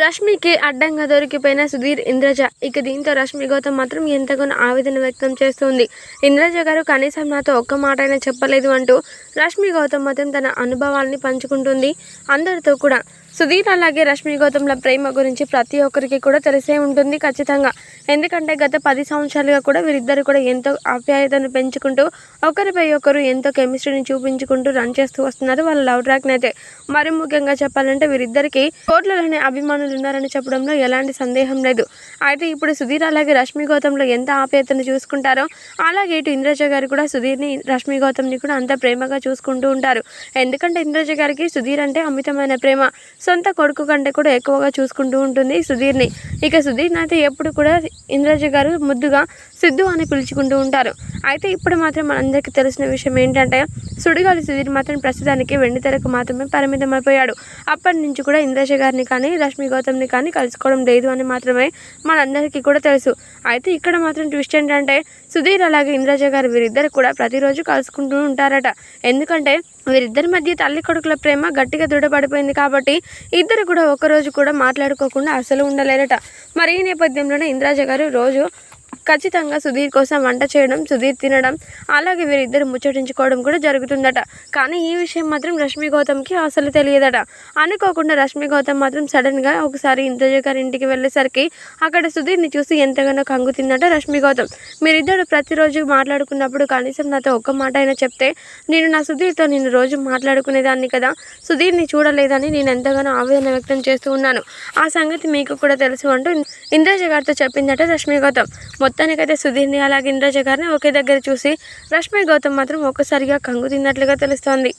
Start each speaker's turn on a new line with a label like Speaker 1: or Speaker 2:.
Speaker 1: రష్మికి అడ్డంగా దొరికిపోయిన సుధీర్ ఇంద్రజ. ఇక దీంతో రష్మి గౌతమ్ మాత్రం ఎంతగానో ఆవేదన వ్యక్తం చేస్తుంది. ఇంద్రజ గారు కనీసం నాతో ఒక్క మాట అయినా చెప్పలేదు అంటూ రష్మి గౌతమ్ మాత్రం తన అనుభవాల్ని పంచుకుంటుంది. అందరితో కూడా సుధీర్ అలాగే రష్మి గౌతమ్ల ప్రేమ గురించి ప్రతి ఒక్కరికి కూడా తెలిసే ఉంటుంది ఖచ్చితంగా. ఎందుకంటే గత పది సంవత్సరాలుగా కూడా వీరిద్దరు కూడా ఎంతో ఆప్యాయతను పెంచుకుంటూ ఒకరిపై ఒకరు ఎంతో కెమిస్ట్రీని చూపించుకుంటూ రన్ చేస్తూ వస్తున్నారు వాళ్ళ లవ్ ట్రాక్ని అయితే మరి ముఖ్యంగా చెప్పాలంటే వీరిద్దరికి కోట్లలోనే అభిమానులు ఉన్నారని చెప్పడంలో ఎలాంటి సందేహం లేదు. అయితే ఇప్పుడు సుధీర్ అలాగే రష్మి గౌతమ్లో ఎంత ఆప్యాయతను చూసుకుంటారో అలాగే ఇటు ఇంద్రజ గారు కూడా సుధీర్ని రష్మి గౌతమ్ని కూడా అంత ప్రేమగా చూసుకుంటూ ఉంటారు. ఎందుకంటే ఇంద్రజ గారికి సుధీర్ అంటే అమితమైన ప్రేమ. సొంత కొడుకు కంటే కూడా ఎక్కువగా చూసుకుంటూ ఉంటుంది సుధీర్ని. ఇక సుధీర్ని అయితే ఎప్పుడు కూడా ఇంద్రజ గారు ముద్దుగా సిద్ధు అని పిలుచుకుంటూ ఉంటారు. అయితే ఇప్పుడు మాత్రం మనందరికీ తెలిసిన విషయం ఏంటంటే సుడిగాలి సుధీర్ మాత్రం ప్రస్తుతానికి వెండి తెరకు మాత్రమే పరిమితం అయిపోయాడు అప్పటి నుంచి కూడా ఇంద్రజ గారిని కానీ రష్మి గౌతమ్ని కానీ కలుసుకోవడం లేదు అని మాత్రమే మనందరికీ కూడా తెలుసు. అయితే ఇక్కడ మాత్రం ట్విస్ట్ ఏంటంటే సుధీర్ అలాగే ఇంద్రజ గారు వీరిద్దరు కూడా ప్రతిరోజు కలుసుకుంటూ ఉంటారట. ఎందుకంటే వీరిద్దరి మధ్య తల్లి కొడుకుల ప్రేమ గట్టిగా దృఢపడిపోయింది కాబట్టి ఇద్దరు కూడా ఒకరోజు కూడా మాట్లాడుకోకుండా అసలు ఉండలేరట. మరి ఈ నేపథ్యంలోనే ఇంద్రాజ గారు రోజు ఖచ్చితంగా సుధీర్ కోసం వంట చేయడం సుధీర్ తినడం అలాగే వీరిద్దరు ముచ్చటించుకోవడం కూడా జరుగుతుందట. కానీ ఈ విషయం మాత్రం రష్మి గౌతమ్కి అసలు తెలియదట. అనుకోకుండా రష్మి గౌతమ్ మాత్రం సడన్గా ఒకసారి ఇంద్రజ గారి ఇంటికి వెళ్ళేసరికి అక్కడ సుధీర్ని చూసి ఎంతగానో కంగుతిందట రష్మి గౌతమ్. మీరిద్దరు ప్రతిరోజు మాట్లాడుకున్నప్పుడు కనీసం నాతో ఒక్క మాట అయినా చెప్తే నేను నా సుధీర్తో నేను రోజు మాట్లాడుకునేదాన్ని కదా. సుధీర్ని చూడలేదని నేను ఎంతగానో ఆవేదన వ్యక్తం చేస్తూ ఉన్నాను. ఆ సంగతి మీకు కూడా తెలుసు అంటూ ఇంద్రజ గారితో చెప్పిందట రష్మి గౌతమ్. మొత్తానికైతే సుధీర్ని అలాగే ఇంద్రజ గారిని ఒకే దగ్గర చూసి రష్మి గౌతమ్ మాత్రం ఒక్కసారిగా కంగు తిన్నట్లుగా తెలుస్తోంది.